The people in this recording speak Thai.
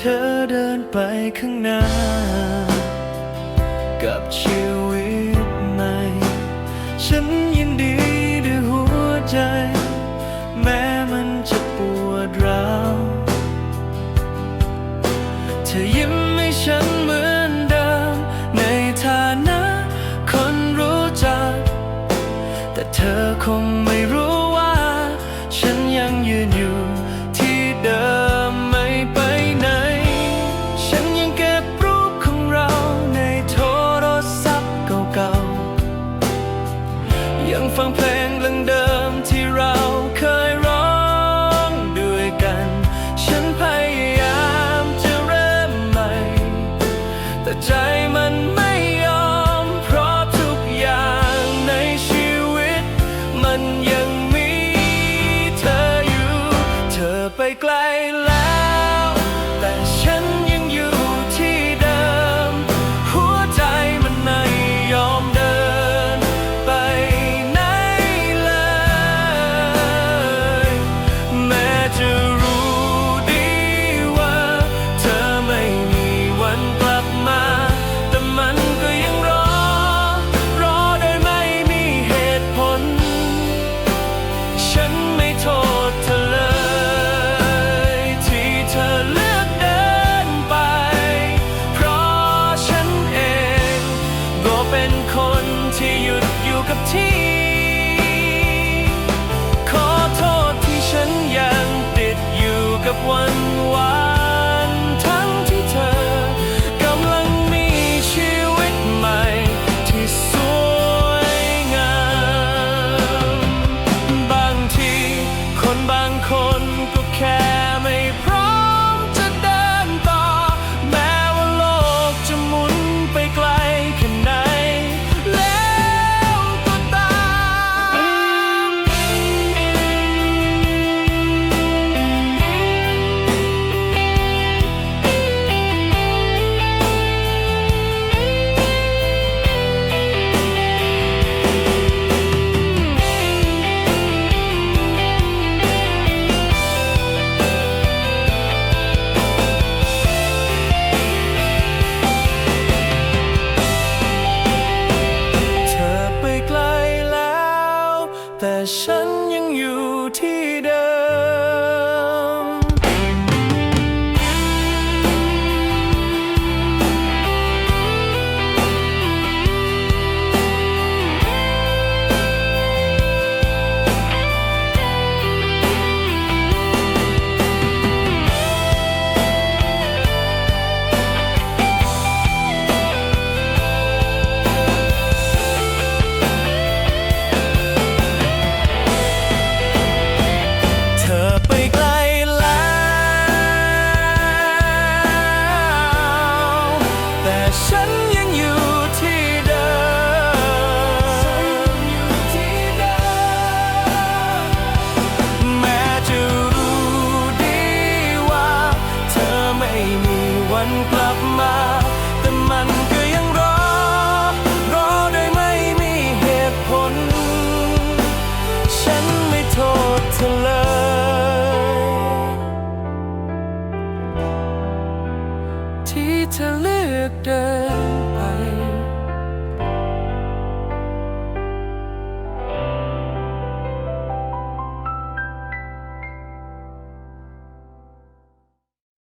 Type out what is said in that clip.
เธอเดินไปข้างหน้า กับชีวิตใหม่ ฉันยินดีด้วยหัวใจ แม้มันจะปวดร้าวเธอยิ้มให้ฉันเหมือนเดิมในฐานะคนรู้จัก แต่เธอคงไม่รู้ มันไม่ยอม เพราะทุกอย่างในชีวิต มันยังมีเธออยู่ เธอไปไกลแล้ว you to puke tea. to look up.